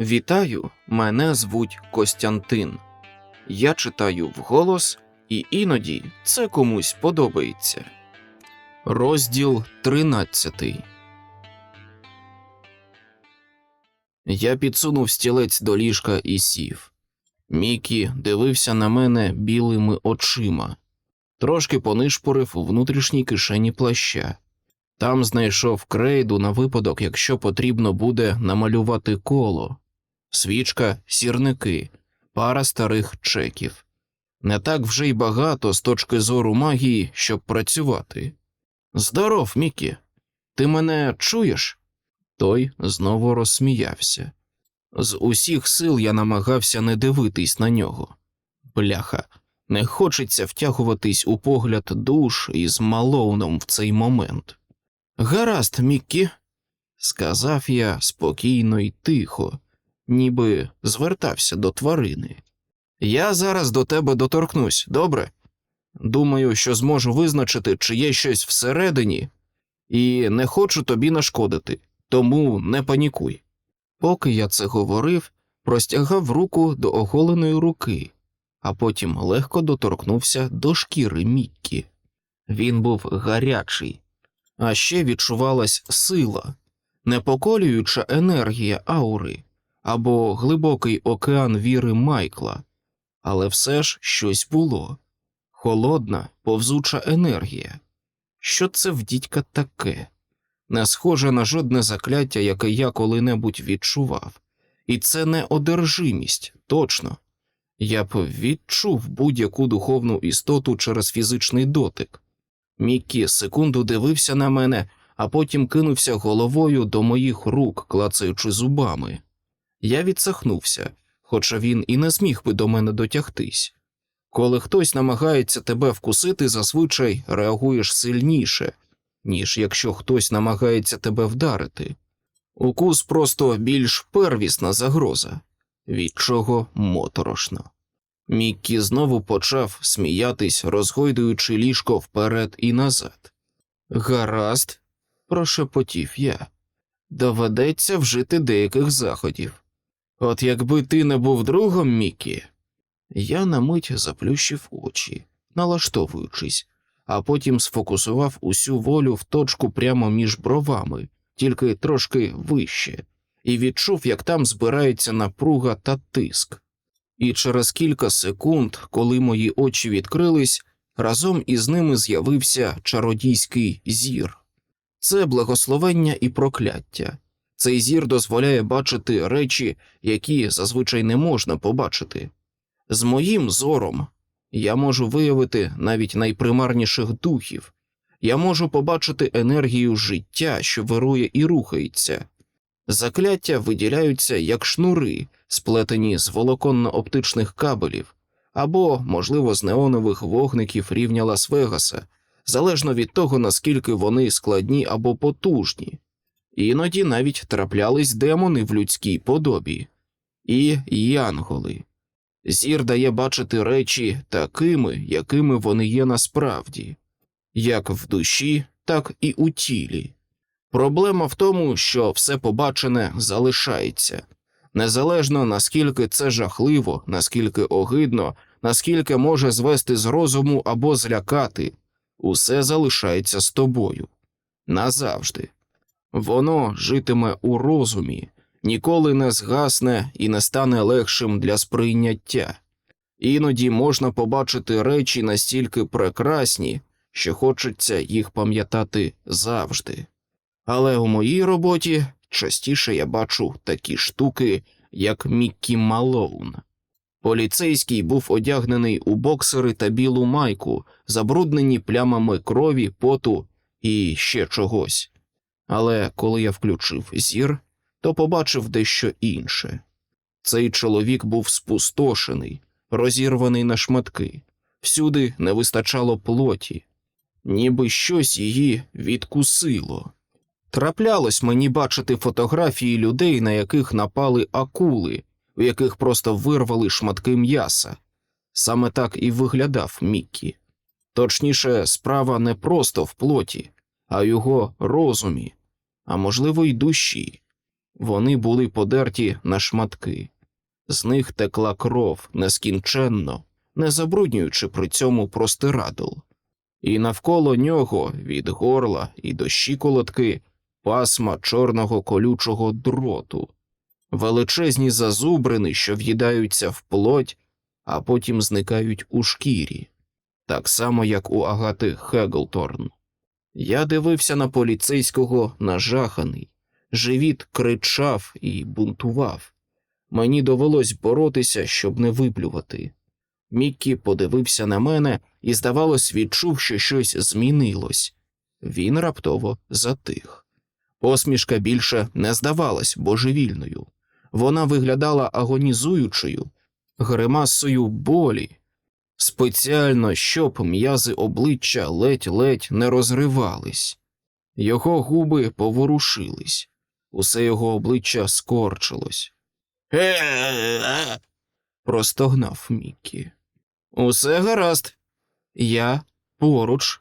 Вітаю, мене звуть Костянтин. Я читаю вголос, і іноді це комусь подобається. Розділ 13 Я підсунув стілець до ліжка і сів. Мікі дивився на мене білими очима, трошки понишпорив у внутрішній кишені плаща. Там знайшов крейду на випадок, якщо потрібно буде намалювати коло, свічка, сірники, пара старих чеків. Не так вже й багато з точки зору магії, щоб працювати. Здоров, Мікі, ти мене чуєш? Той знову розсміявся. З усіх сил я намагався не дивитись на нього. Бляха, не хочеться втягуватись у погляд душ із Малоуном в цей момент. Гаразд, Міккі, сказав я спокійно й тихо, ніби звертався до тварини. Я зараз до тебе доторкнусь, добре? Думаю, що зможу визначити, чи є щось всередині, і не хочу тобі нашкодити, тому не панікуй. Поки я це говорив, простягав руку до оголеної руки, а потім легко доторкнувся до шкіри Міккі. Він був гарячий, а ще відчувалась сила, непоколююча енергія аури або глибокий океан віри Майкла, але все ж щось було холодна, повзуча енергія. Що це в дідька таке? Не схоже на жодне закляття, яке я коли-небудь відчував, і це не одержимість, точно. Я б відчув будь-яку духовну істоту через фізичний дотик. Міккі секунду дивився на мене, а потім кинувся головою до моїх рук, клацаючи зубами. Я відсахнувся, хоча він і не зміг би до мене дотягтись. Коли хтось намагається тебе вкусити, зазвичай реагуєш сильніше, ніж якщо хтось намагається тебе вдарити. Укус просто більш первісна загроза, від чого моторошно. Міккі знову почав сміятись, розгойдуючи ліжко вперед і назад. Гаразд, прошепотів я. Доведеться вжити деяких заходів. От якби ти не був другом, Мікі. Я на мить заплющив очі, налаштовуючись, а потім сфокусував усю волю в точку прямо між бровами, тільки трошки вище, і відчув, як там збирається напруга та тиск. І через кілька секунд, коли мої очі відкрились, разом із ними з'явився чародійський зір. Це благословення і прокляття. Цей зір дозволяє бачити речі, які зазвичай не можна побачити. З моїм зором я можу виявити навіть найпримарніших духів, я можу побачити енергію життя, що вирує і рухається. Закляття виділяються як шнури, сплетені з волоконно-оптичних кабелів, або, можливо, з неонових вогників рівня Лас-Вегаса, залежно від того, наскільки вони складні або потужні. Іноді навіть траплялись демони в людській подобі і янголи. Зір дає бачити речі такими, якими вони є насправді, як в душі, так і у тілі. Проблема в тому, що все побачене залишається, незалежно наскільки це жахливо, наскільки огидно, наскільки може звести з розуму або злякати, усе залишається з тобою назавжди. Воно житиме у розумі, ніколи не згасне і не стане легшим для сприйняття. Іноді можна побачити речі настільки прекрасні, що хочеться їх пам'ятати завжди. Але у моїй роботі частіше я бачу такі штуки, як Міккі Малоун. Поліцейський був одягнений у боксери та білу майку, забруднені плямами крові, поту і ще чогось. Але коли я включив зір, то побачив дещо інше. Цей чоловік був спустошений, розірваний на шматки, всюди не вистачало плоті, ніби щось її відкусило. Траплялось мені бачити фотографії людей, на яких напали акули, у яких просто вирвали шматки м'яса. Саме так і виглядав Міккі. Точніше, справа не просто в плоті, а його розумі, а можливо, й душі. Вони були подерті на шматки. З них текла кров нескінченно, не забруднюючи при цьому простирадл. І навколо нього від горла і до щиколотки пасма чорного колючого дроту, величезні зазубрини, що в'їдаються в плоть, а потім зникають у шкірі, так само як у Агати Хеглторн. Я дивився на поліцейського нажаханий, живіт кричав і бунтував. Мені довелось боротися, щоб не виплювати. Міккі подивився на мене і, здавалось, відчув, що щось змінилось. Він раптово затих. Посмішка більше не здавалась божевільною. Вона виглядала агонізуючою, гримасою болі, спеціально, щоб м'язи обличчя ледь-ледь не розривались. Його губи поворушились, усе його обличчя скорчилось. «Е-е-е!» – простогнав Міккі. Усе гаразд. Я поруч.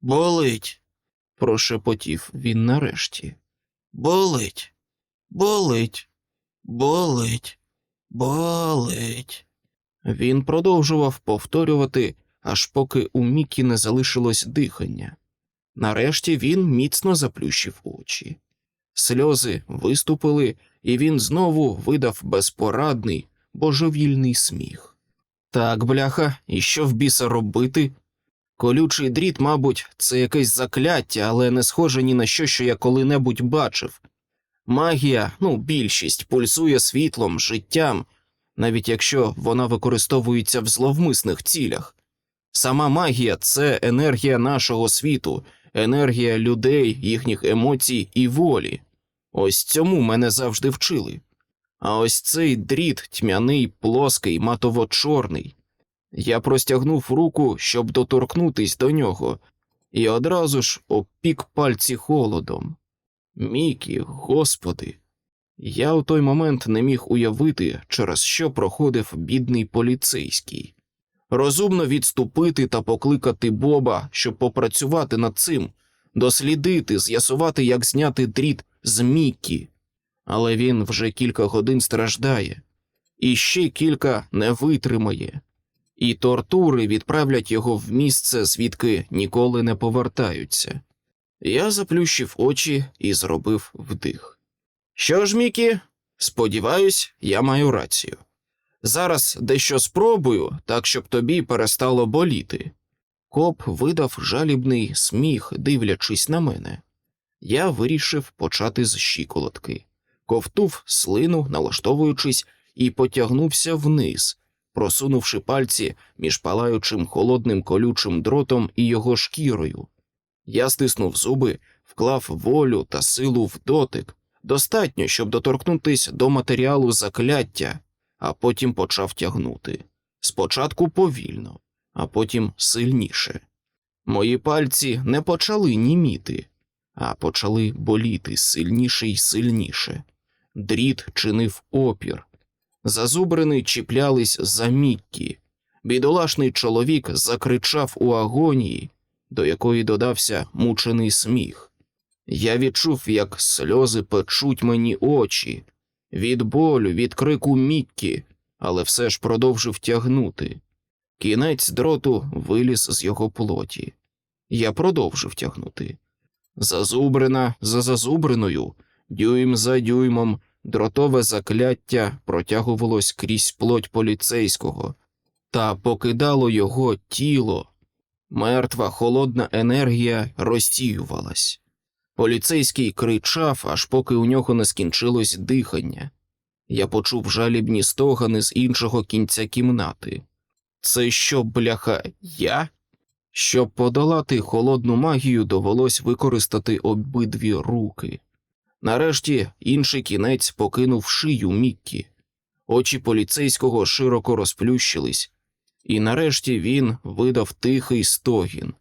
Болить, прошепотів він нарешті. Болить, болить, болить, болить. Він продовжував повторювати, аж поки у Мікі не залишилось дихання. Нарешті він міцно заплющив очі. Сльози виступили, і він знову видав безпорадний, божевільний сміх. Так, бляха, і що в біса робити? Колючий дріт, мабуть, це якесь закляття, але не схоже ні на що, що я коли-небудь бачив. Магія, ну, більшість, пульсує світлом, життям, навіть якщо вона використовується в зловмисних цілях. Сама магія це енергія нашого світу, енергія людей, їхніх емоцій і волі. Ось цьому мене завжди вчили. А ось цей дріт тьмяний, плоский, матово-чорний. Я простягнув руку, щоб доторкнутись до нього, і одразу ж обпік пальці холодом. Мікі, господи. Я у той момент не міг уявити, через що проходив бідний поліцейський. Розумно відступити та покликати Боба, щоб попрацювати над цим, дослідити, з'ясувати, як зняти дріт з Мікі. Але він вже кілька годин страждає, і ще кілька не витримає, і тортури відправлять його в місце, звідки ніколи не повертаються. Я заплющив очі і зробив вдих. Що ж, Мікі, сподіваюсь, я маю рацію. Зараз дещо спробую, так щоб тобі перестало боліти. Коп видав жалібний сміх, дивлячись на мене. Я вирішив почати з щиколотки, ковтув слину, налаштовуючись, і потягнувся вниз, просунувши пальці між палаючим холодним колючим дротом і його шкірою. Я стиснув зуби, вклав волю та силу в дотик, достатньо, щоб доторкнутись до матеріалу закляття, а потім почав тягнути. Спочатку повільно, а потім сильніше. Мої пальці не почали німіти, а почали боліти сильніше й сильніше. Дріт чинив опір. Зазубрини чіплялись за Міккі. Бідолашний чоловік закричав у агонії, до якої додався мучений сміх. Я відчув, як сльози печуть мені очі, від болю, від крику Міккі, але все ж продовжив тягнути. Кінець дроту виліз з його плоті. Я продовжив тягнути. Зазубрина за зазубриною, дюйм за дюймом, дротове закляття протягувалось крізь плоть поліцейського та покидало його тіло. Мертва холодна енергія розсіювалась. Поліцейський кричав, аж поки у нього не скінчилось дихання. Я почув жалібні стогани з іншого кінця кімнати. Це що, бляха, я? Щоб подолати холодну магію, довелось використати обидві руки. Нарешті інший кінець покинув шию Міккі. Очі поліцейського широко розплющились, і нарешті він видав тихий стогін.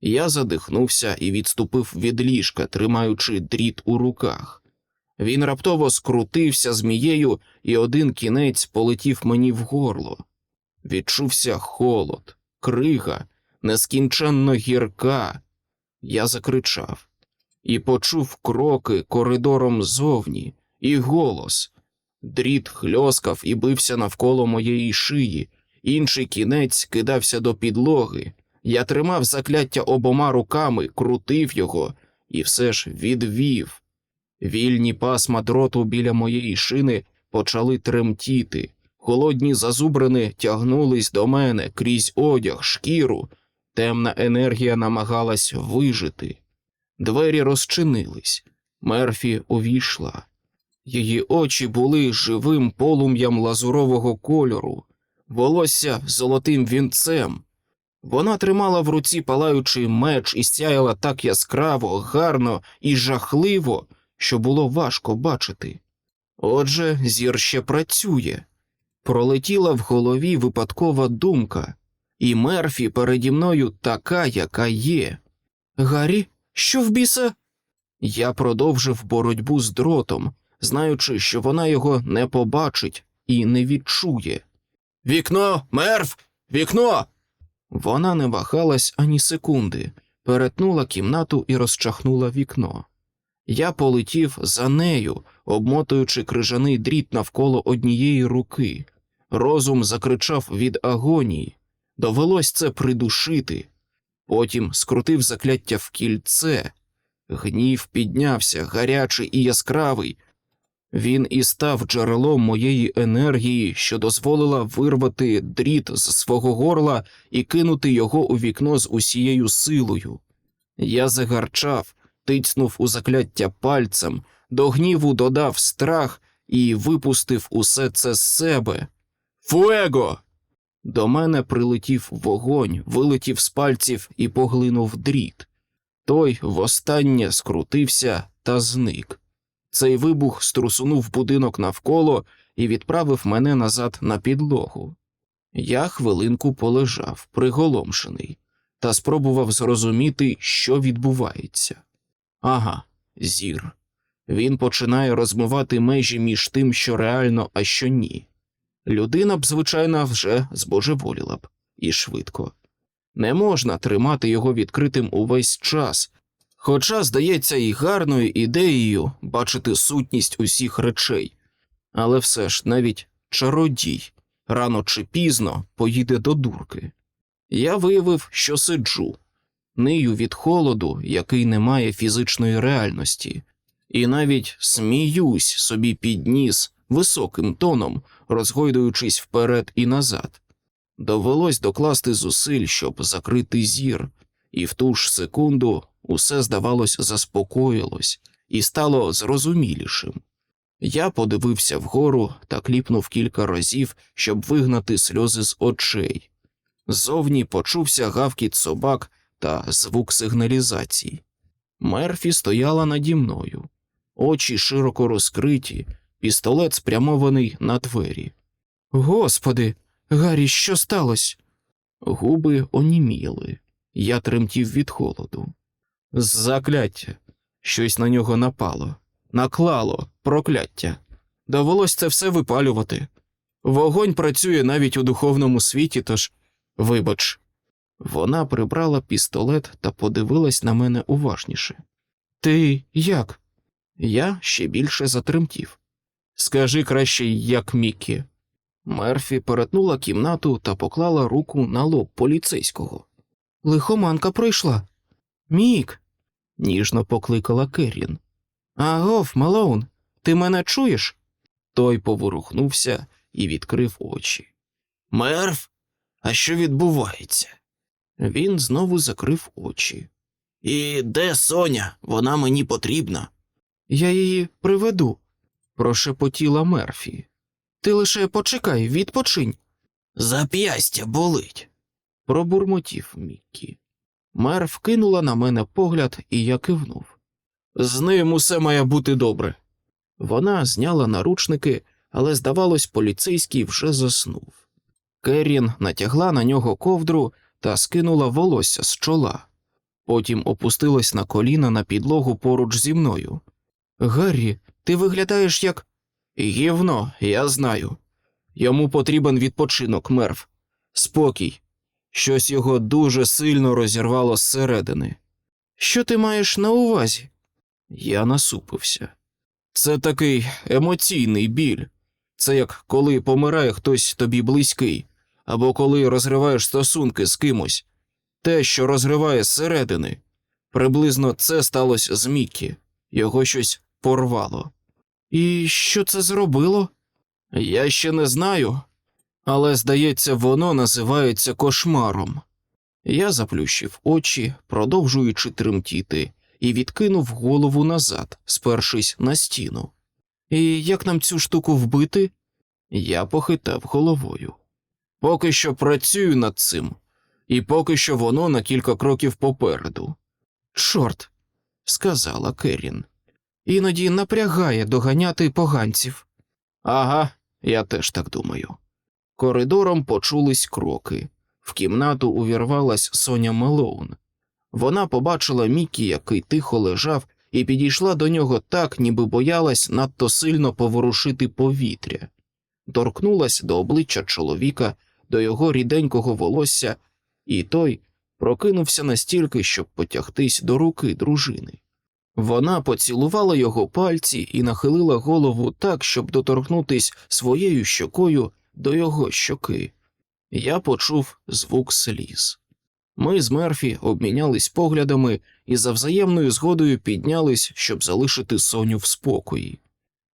Я задихнувся і відступив від ліжка, тримаючи дріт у руках. Він раптово скрутився змією, і один кінець полетів мені в горло. Відчувся холод, крига, нескінченно гірка. Я закричав і почув кроки коридором зовні, і голос. Дріт хльоскав і бився навколо моєї шиї, інший кінець кидався до підлоги. Я тримав закляття обома руками, крутив його і все ж відвів. Вільні пасма дроту біля моєї шини почали тремтіти. Холодні зазубрини тягнулись до мене крізь одяг, шкіру. Темна енергія намагалась вижити. Двері розчинились. Мерфі увійшла. Її очі були живим полум'ям лазурового кольору, волосся золотим вінцем. Вона тримала в руці палаючий меч і сяяла так яскраво, гарно і жахливо, що було важко бачити. Отже, зір ще працює. Пролетіла в голові випадкова думка, і Мерфі переді мною така, яка є. Гаррі, що в біса? Я продовжив боротьбу з дротом, знаючи, що вона його не побачить і не відчує. Вікно, мерв, вікно. Вона не вагалась ані секунди, перетнула кімнату і розчахнула вікно. Я полетів за нею, обмотуючи крижаний дріт навколо однієї руки. Розум закричав від агонії. Довелось це придушити. Потім скрутив закляття в кільце. Гнів піднявся, гарячий і яскравий. Він і став джерелом моєї енергії, що дозволила вирвати дріт з свого горла і кинути його у вікно з усією силою. Я загарчав, тицнув у закляття пальцем, до гніву додав страх і випустив усе це з себе. Фуего! До мене прилетів вогонь, вилетів з пальців і поглинув дріт. Той востаннє скрутився та зник. Цей вибух струсунув будинок навколо і відправив мене назад на підлогу. Я хвилинку полежав, приголомшений, та спробував зрозуміти, що відбувається. Ага, зір. Він починає розмивати межі між тим, що реально, а що ні. Людина б, звичайно, вже збожеволіла б і швидко. Не можна тримати його відкритим увесь час, хоча здається і гарною ідеєю бачити сутність усіх речей, але все ж навіть чародій рано чи пізно поїде до дурки. Я виявив, що сиджу, нию від холоду, який не має фізичної реальності, і навіть сміюсь собі під ніс високим тоном, розгойдуючись вперед і назад. Довелось докласти зусиль, щоб закрити зір, і в ту ж секунду усе, здавалось, заспокоїлось і стало зрозумілішим. Я подивився вгору та кліпнув кілька разів, щоб вигнати сльози з очей. Зовні почувся гавкіт собак та звук сигналізації. Мерфі стояла наді мною, очі широко розкриті, пістолет спрямований на двері. Господи, Гаррі, що сталося? Губи оніміли. Я тремтів від холоду. Закляття. Щось на нього напало, наклало прокляття. Довелось це все випалювати. Вогонь працює навіть у духовному світі, тож, вибач. Вона прибрала пістолет та подивилась на мене уважніше. Ти як? Я ще більше затремтів. Скажи краще, як Міккі. Мерфі перетнула кімнату та поклала руку на лоб поліцейського. Лихоманка пройшла. Мік. Ніжно покликала Керрін. Агов, Малоун, ти мене чуєш? Той поворухнувся і відкрив очі. Мерф, а що відбувається? Він знову закрив очі. І де Соня? Вона мені потрібна. Я її приведу, прошепотіла Мерфі. Ти лише почекай, відпочинь. Зап'ястя болить, пробурмотів Міккі. Мер вкинула на мене погляд, і я кивнув. З ним усе має бути добре. Вона зняла наручники, але, здавалось, поліцейський вже заснув. Керрін натягла на нього ковдру та скинула волосся з чола. Потім опустилась на коліна на підлогу поруч зі мною. Гаррі, ти виглядаєш як. Гівно, я знаю. Йому потрібен відпочинок, мерв. Спокій. Щось його дуже сильно розірвало зсередини. Що ти маєш на увазі? Я насупився. Це такий емоційний біль. Це як коли помирає хтось тобі близький, або коли розриваєш стосунки з кимось. Те, що розриває зсередини. Приблизно це сталося з Міккі. Його щось порвало. І що це зробило? Я ще не знаю, але, здається, воно називається кошмаром. Я заплющив очі, продовжуючи тремтіти, і відкинув голову назад, спершись на стіну. І як нам цю штуку вбити? Я похитав головою. Поки що працюю над цим, і поки що воно на кілька кроків попереду. Чорт, сказала Керін. Іноді напрягає доганяти поганців. Ага, я теж так думаю. Коридором почулись кроки. В кімнату увірвалась Соня Мелоун. Вона побачила Мікі, який тихо лежав, і підійшла до нього так, ніби боялась надто сильно поворушити повітря. Торкнулась до обличчя чоловіка, до його ріденького волосся, і той прокинувся настільки, щоб потягтись до руки дружини. Вона поцілувала його пальці і нахилила голову так, щоб доторкнутись своєю щокою до його щоки. Я почув звук сліз. Ми з Мерфі обмінялись поглядами і за взаємною згодою піднялись, щоб залишити Соню в спокої.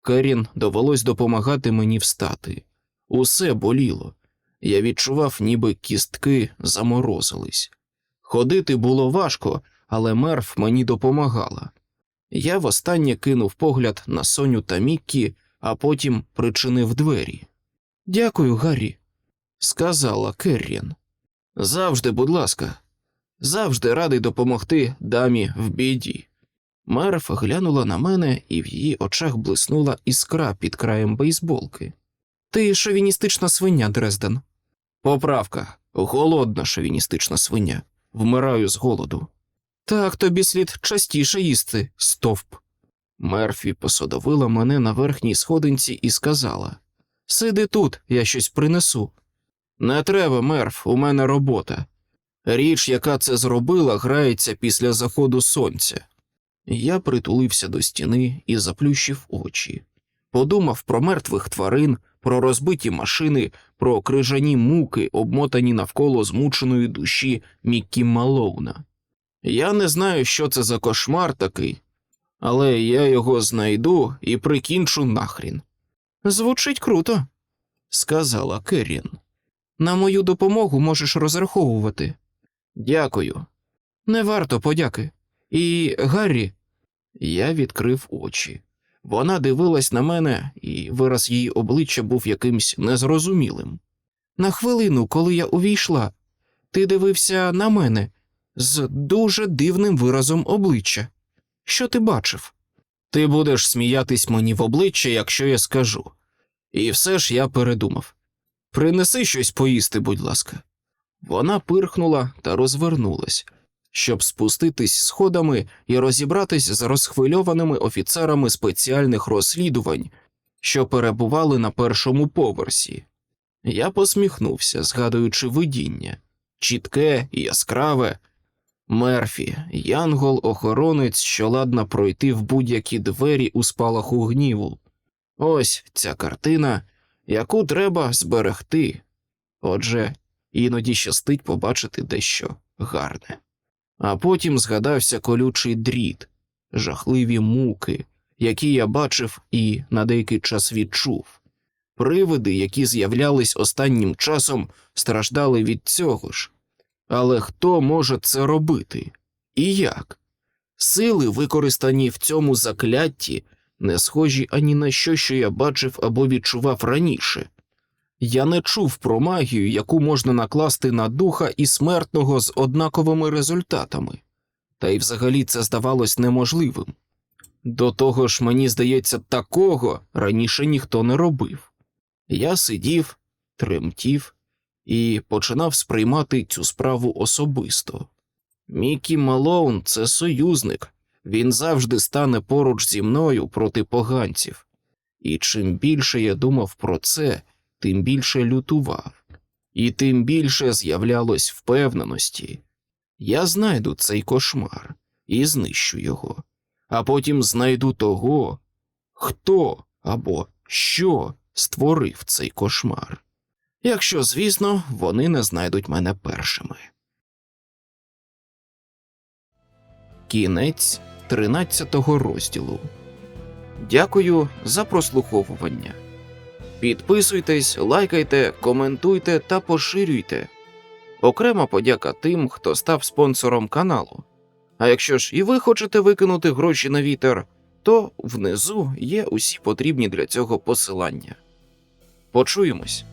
Керін довелось допомагати мені встати. Усе боліло. Я відчував, ніби кістки заморозились. Ходити було важко, але мерф мені допомагала. Я востаннє кинув погляд на Соню та Міккі, а потім причинив двері. Дякую, Гаррі, сказала Керрін. Завжди, будь ласка, завжди радий допомогти дамі в біді. Мерф глянула на мене, і в її очах блиснула іскра під краєм бейсболки. Ти шовіністична свиня, Дрезден. Поправка, голодна шовіністична свиня. Вмираю з голоду. Так тобі слід частіше їсти, стовп. Мерфі посадовила мене на верхній сходинці і сказала Сиди тут, я щось принесу. Не треба, мерф, у мене робота. Річ, яка це зробила, грається після заходу сонця. Я притулився до стіни і заплющив очі. Подумав про мертвих тварин, про розбиті машини, про крижані муки, обмотані навколо змученої душі Міккі Малоуна. Я не знаю, що це за кошмар такий, але я його знайду і прикінчу нахрін. Звучить круто, сказала Керрін. На мою допомогу можеш розраховувати. Дякую. Не варто подяки. І Гаррі. Я відкрив очі. Вона дивилась на мене, і вираз її обличчя був якимсь незрозумілим. На хвилину, коли я увійшла, ти дивився на мене з дуже дивним виразом обличчя. Що ти бачив? Ти будеш сміятись мені в обличчя, якщо я скажу. І все ж я передумав. Принеси щось поїсти, будь ласка. Вона пирхнула та розвернулась, щоб спуститись сходами і розібратись з розхвильованими офіцерами спеціальних розслідувань, що перебували на першому поверсі. Я посміхнувся, згадуючи видіння чітке і яскраве. Мерфі, янгол-охоронець, що ладна пройти в будь-які двері у спалаху гніву. Ось ця картина, яку треба зберегти. Отже, іноді щастить побачити дещо гарне. А потім згадався колючий дріт, жахливі муки, які я бачив і на деякий час відчув. Привиди, які з'являлись останнім часом, страждали від цього ж. Але хто може це робити? І як? Сили, використані в цьому заклятті, не схожі ані на що, що я бачив або відчував раніше. Я не чув про магію, яку можна накласти на духа і смертного з однаковими результатами, та й взагалі це здавалось неможливим. До того ж, мені здається, такого раніше ніхто не робив. Я сидів, тремтів і починав сприймати цю справу особисто. Мікі Малоун це союзник, він завжди стане поруч зі мною проти поганців, і чим більше я думав про це, тим більше лютував, і тим більше з'являлось впевненості. Я знайду цей кошмар і знищу його, а потім знайду того, хто або що створив цей кошмар. Якщо, звісно, вони не знайдуть мене першими. Кінець 13 розділу. Дякую за прослуховування. Підписуйтесь, лайкайте, коментуйте та поширюйте. Окрема подяка тим, хто став спонсором каналу. А якщо ж і ви хочете викинути гроші на вітер, то внизу є усі потрібні для цього посилання. Почуємось.